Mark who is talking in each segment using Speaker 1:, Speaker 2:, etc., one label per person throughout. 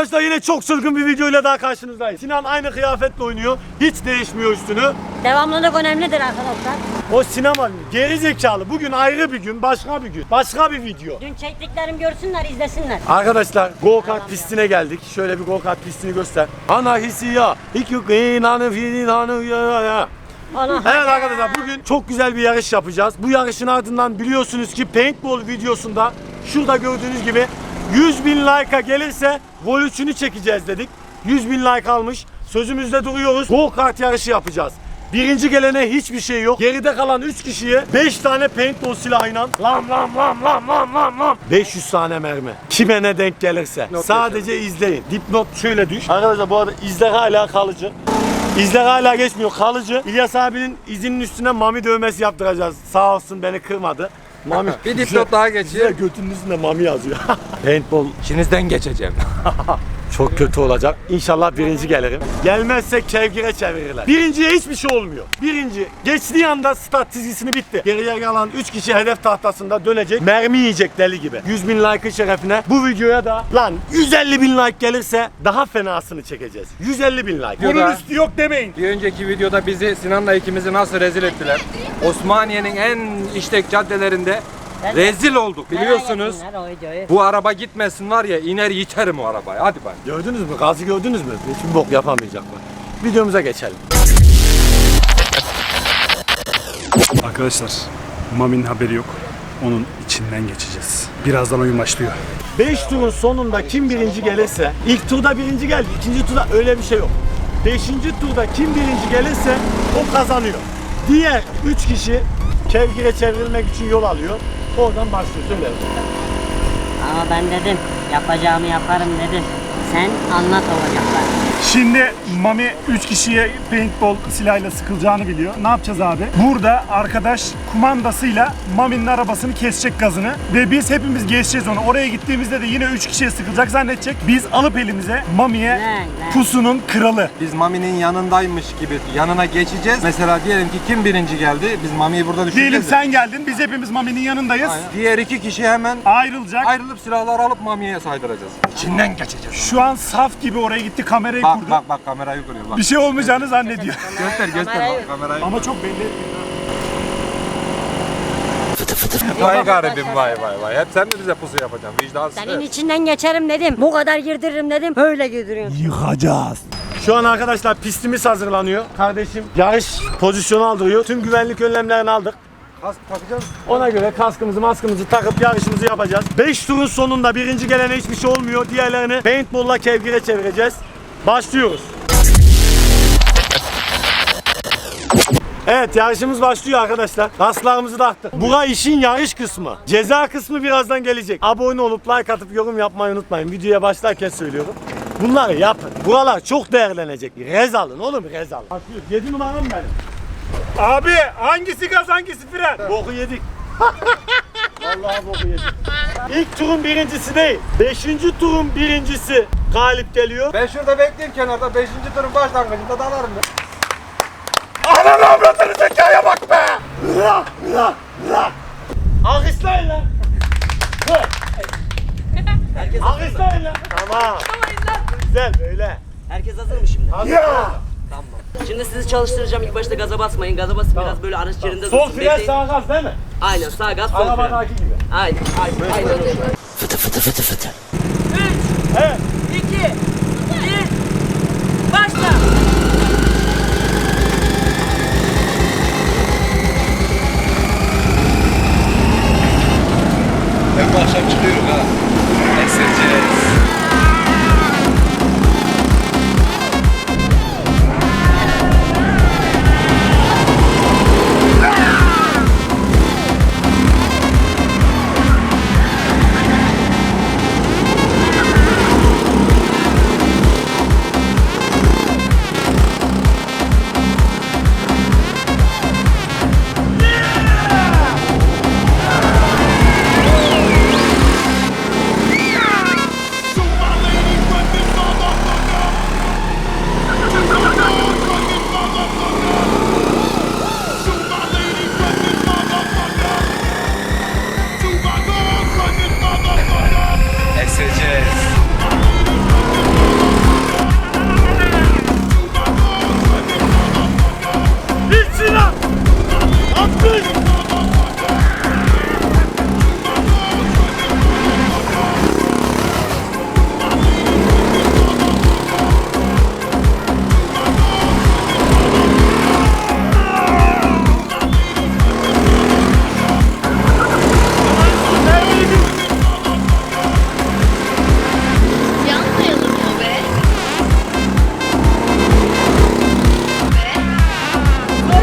Speaker 1: Arkadaşlar yine çok çılgın bir videoyla daha karşınızdayız. Sinan aynı kıyafetle oynuyor. Hiç değişmiyor üstünü.
Speaker 2: Devamlılık önemlidir arkadaşlar.
Speaker 1: O sinema geri zekalı. Bugün ayrı bir gün, başka bir gün. Başka bir video.
Speaker 2: Dün çektiklerim görsünler, izlesinler.
Speaker 1: Arkadaşlar go kart pistine geldik. Şöyle bir go kart pistini göster. Ana hissi ya. İlk yük inanı fiinanı ya ya.
Speaker 2: Ana.
Speaker 1: Evet arkadaşlar bugün çok güzel bir yarış yapacağız. Bu yarışın ardından biliyorsunuz ki paintball videosunda şurada gördüğünüz gibi 100 bin like'a gelirse Vol 3'ünü çekeceğiz dedik. 100 bin like almış. Sözümüzde duruyoruz. Go kart yarışı yapacağız. Birinci gelene hiçbir şey yok. Geride kalan 3 kişiye 5 tane paintball silahıyla lam lam lam lam lam lam lam 500 tane mermi. Kime ne denk gelirse. Sadece izleyin. Dipnot şöyle düş. Arkadaşlar bu arada izler hala kalıcı. İzler hala geçmiyor kalıcı. İlyas abinin izinin üstüne mami dövmesi yaptıracağız. Sağ olsun beni kırmadı. Mami.
Speaker 3: Bir dipnot daha geçiyor.
Speaker 1: Size götünün üstünde mami yazıyor. Paintball
Speaker 3: İçinizden geçeceğim.
Speaker 1: çok kötü olacak. İnşallah birinci gelirim. Gelmezse kevgire çevirirler. Birinciye hiçbir şey olmuyor. Birinci geçtiği anda start çizgisini bitti. Geriye kalan 3 kişi hedef tahtasında dönecek. Mermi yiyecek deli gibi. 100 bin like'ın şerefine bu videoya da lan 150 bin like gelirse daha fenasını çekeceğiz. 150 bin like.
Speaker 3: Bunun üstü
Speaker 1: yok demeyin.
Speaker 3: Bir önceki videoda bizi Sinan'la ikimizi nasıl rezil ettiler. Osmaniye'nin en işlek caddelerinde rezil olduk biliyorsunuz. Bu araba gitmesin var ya iner yiterim o arabayı. Hadi bak.
Speaker 1: Gördünüz mü? Gazı gördünüz mü? Hiçbir bok yapamayacaklar. Videomuza geçelim.
Speaker 4: Arkadaşlar Mami'nin haberi yok. Onun içinden geçeceğiz. Birazdan oyun başlıyor.
Speaker 1: 5 turun sonunda kim birinci gelirse, ilk turda birinci geldi, ikinci turda öyle bir şey yok. Beşinci turda kim birinci gelirse o kazanıyor. Diğer 3 kişi kevgire çevrilmek için yol alıyor. Oradan başlıyor. Söyle.
Speaker 2: Ama ben dedim, yapacağımı yaparım dedim. Sen anlat olacaklar.
Speaker 4: Şimdi Mami 3 kişiye paintball silahıyla sıkılacağını biliyor. Ne yapacağız abi? Burada arkadaş kumandasıyla Mami'nin arabasını kesecek gazını ve biz hepimiz geçeceğiz onu. Oraya gittiğimizde de yine 3 kişiye sıkılacak zannedecek. Biz alıp elimize Mami'ye pusunun kralı.
Speaker 3: Biz Mami'nin yanındaymış gibi yanına geçeceğiz. Mesela diyelim ki kim birinci geldi? Biz Mami'yi burada düşüreceğiz.
Speaker 4: Diyelim sen geldin biz hepimiz Mami'nin yanındayız.
Speaker 3: Aynen. Diğer iki kişi hemen
Speaker 4: Ayrılacak.
Speaker 3: ayrılıp silahları alıp Mami'ye saydıracağız. İçinden geçeceğiz.
Speaker 4: Şu an saf gibi oraya gitti kamerayı
Speaker 3: Bak
Speaker 4: kurdu.
Speaker 3: bak bak kamerayı kuruyor bak.
Speaker 4: Bir şey olmayacağını zannediyor.
Speaker 3: Göster göster
Speaker 2: Kamerayı-
Speaker 3: bak kamerayı.
Speaker 4: Ama çok belli etmiyor.
Speaker 3: Vay garibim vay vay vay. Hep sen mi bize pusu yapacaksın? Vicdansız.
Speaker 2: Senin içinden geçerim dedim. Bu kadar girdiririm dedim. Öyle girdiriyorsun.
Speaker 4: Yıkacağız.
Speaker 1: Şu an arkadaşlar pistimiz hazırlanıyor. Kardeşim yarış pozisyonu aldırıyor. Tüm güvenlik önlemlerini aldık.
Speaker 3: Kask takacağız.
Speaker 1: Ona göre kaskımızı maskımızı takıp yarışımızı yapacağız. 5 turun sonunda birinci gelene hiçbir şey olmuyor. Diğerlerini paintball'la kevgire çevireceğiz. Başlıyoruz. Evet yarışımız başlıyor arkadaşlar. Kasklarımızı taktık. Bura işin yarış kısmı. Ceza kısmı birazdan gelecek. Abone olup like atıp yorum yapmayı unutmayın. Videoya başlarken söylüyorum. Bunları yapın. Buralar çok değerlenecek. Rez alın oğlum rez alın. Başlıyoruz. 7 numaram benim.
Speaker 4: Abi hangisi gaz hangisi fren?
Speaker 1: Boku yedik. Vallahi boku yedik. İlk turun birincisi değil. Beşinci turun birincisi galip geliyor.
Speaker 3: Ben şurada bekleyeyim kenarda. Beşinci turun başlangıcında dalarım ben.
Speaker 1: Ananı avradını zekaya bak be! Ra ra ra! Alkışlayın lan! Alkışlayın lan! Tamam. Güzel böyle.
Speaker 5: Herkes hazır mı şimdi?
Speaker 1: Ya!
Speaker 5: Şimdi sizi çalıştıracağım. İlk başta gaza basmayın. Gaza basın biraz böyle araç yerinde
Speaker 1: Sol
Speaker 5: dursun.
Speaker 1: fren
Speaker 5: Bekleyin.
Speaker 1: sağ gaz değil mi?
Speaker 5: Aynen sağ gaz sol fren.
Speaker 1: Arabadaki gibi.
Speaker 5: Aynen aynen aynen öyle.
Speaker 1: Evet.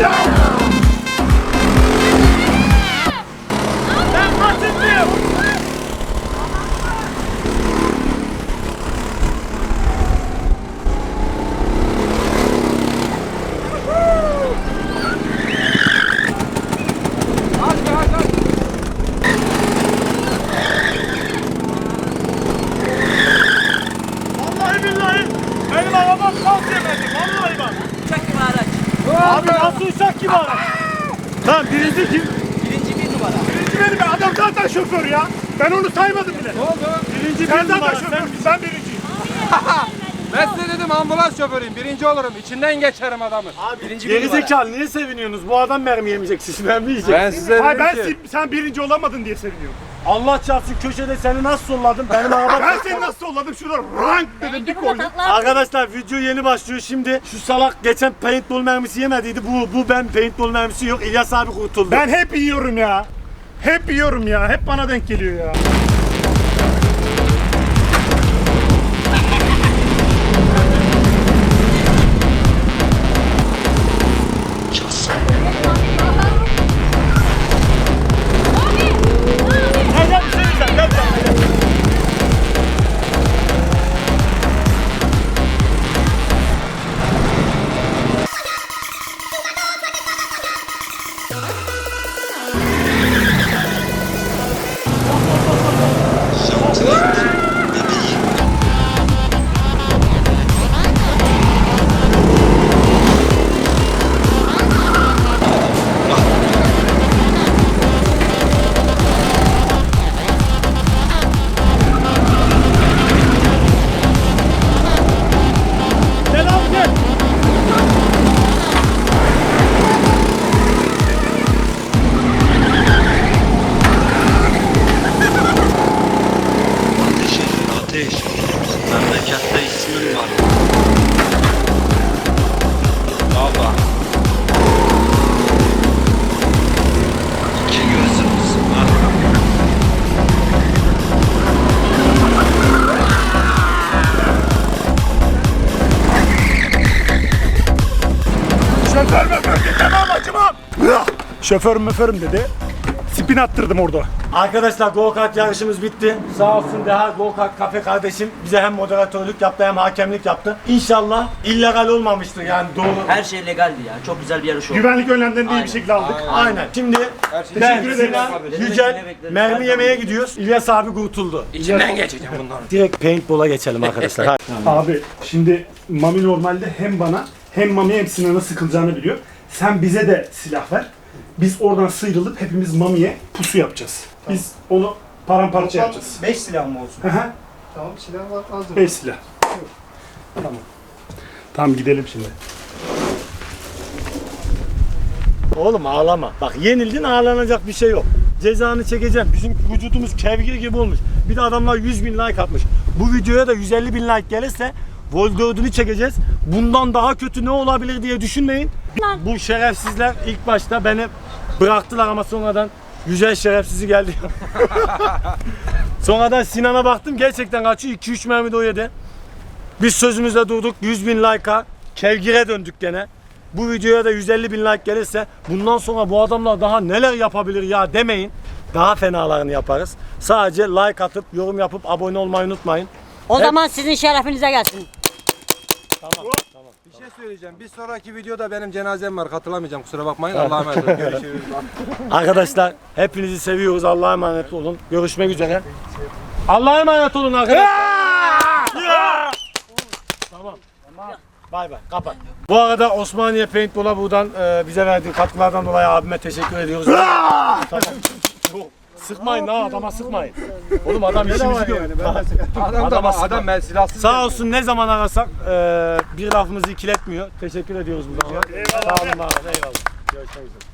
Speaker 6: Stop!
Speaker 1: Kim araç? Tamam birinci kim?
Speaker 4: Birinci benim ya. Adam zaten şoför ya. Ben onu saymadım bile.
Speaker 3: Ne oldu?
Speaker 1: Birinci
Speaker 4: Sen
Speaker 1: bir numara.
Speaker 4: zaten şoförsün. Ben birinciyim.
Speaker 3: Ben size dedim ambulans şoförüyüm. Birinci olurum. İçinden geçerim adamı.
Speaker 1: Abi geri zekalı niye seviniyorsunuz? Bu adam mermi yemeyecek, siz mermi yiyecek.
Speaker 3: Ben size
Speaker 4: Hayır
Speaker 3: dedim
Speaker 4: ben
Speaker 3: ki.
Speaker 4: sen- sen birinci olamadın diye seviniyorum.
Speaker 1: Allah çarpsın köşede seni nasıl solladım? Benim araba...
Speaker 4: Ben seni nasıl solladım şurada rank dedim bir koydum.
Speaker 1: Arkadaşlar video yeni başlıyor şimdi. Şu salak geçen paintball mermisi yemediydi. Bu bu ben paintball mermisi yok. İlyas abi kurtuldu.
Speaker 4: Ben hep yiyorum ya. Hep yiyorum ya. Hep bana denk geliyor ya. Şoför möförüm dedi. Spin attırdım orada.
Speaker 1: Arkadaşlar go kart yarışımız bitti. Sağ olsun Deha go kart kafe kardeşim bize hem moderatörlük yaptı hem hakemlik yaptı. İnşallah illegal olmamıştır yani doğru.
Speaker 5: Her şey legaldi ya. Çok güzel bir yarış oldu.
Speaker 4: Güvenlik önlemlerini iyi bir
Speaker 5: Aynen.
Speaker 4: şekilde aldık.
Speaker 1: Aynen. Şimdi
Speaker 3: Her şey
Speaker 1: ben,
Speaker 4: Teşekkür ederim.
Speaker 1: Sinan, Yücel mermi yemeye gidiyoruz. İlyas abi kurtuldu.
Speaker 3: İçinden geçeceğim bunların.
Speaker 1: Direkt paintball'a geçelim arkadaşlar. Hadi.
Speaker 4: Abi şimdi Mami normalde hem bana hem Mami hem Sinan'a sıkılacağını biliyor. Sen bize de silah ver. Biz oradan sıyrılıp hepimiz Mami'ye pusu yapacağız. Biz onu paramparça yapacağız.
Speaker 7: 5 silah mı olsun?
Speaker 4: Hı hı.
Speaker 7: Tamam silah var hazır.
Speaker 4: 5 silah. Tamam. Tamam gidelim şimdi.
Speaker 1: Oğlum ağlama. Bak yenildin ağlanacak bir şey yok. Cezanı çekeceğim. Bizim vücudumuz kevgir gibi olmuş. Bir de adamlar 100 bin like atmış. Bu videoya da 150 bin like gelirse Vol 4'ünü çekeceğiz. Bundan daha kötü ne olabilir diye düşünmeyin. Bu şerefsizler ilk başta beni bıraktılar ama sonradan Yücel şerefsizi geldi. sonradan Sinan'a baktım gerçekten kaçıyor. 2-3 mermi de o yedi. Biz sözümüzde durduk. 100 bin like'a kevgire döndük gene. Bu videoya da 150 bin like gelirse bundan sonra bu adamlar daha neler yapabilir ya demeyin. Daha fenalarını yaparız. Sadece like atıp yorum yapıp abone olmayı unutmayın.
Speaker 2: O zaman sizin şerefinize gelsin.
Speaker 3: Bir şey söyleyeceğim. Bir sonraki videoda benim cenazem var. Katılamayacağım. Kusura bakmayın. Allah'a emanet olun. Görüşürüz.
Speaker 1: Arkadaşlar hepinizi seviyoruz. Allah'a emanet olun. Görüşmek üzere. Allah'a emanet olun arkadaşlar. Ya! Tamam. Bay bay. Kapat. Bu arada Osmaniye Paintball'a buradan e, bize verdiği katkılardan dolayı abime teşekkür ediyoruz. tamam. Sıkmayın ha adama sıkmayın. Oğlum adam işimizi görüyor.
Speaker 3: Adam da
Speaker 1: Adama
Speaker 3: adam ben silahsız.
Speaker 1: Sağ olsun ne zaman arasak e, bir lafımızı ikiletmiyor. Teşekkür ediyoruz buradan. Sağ olun abi. Eyvallah. Görüşmek üzere.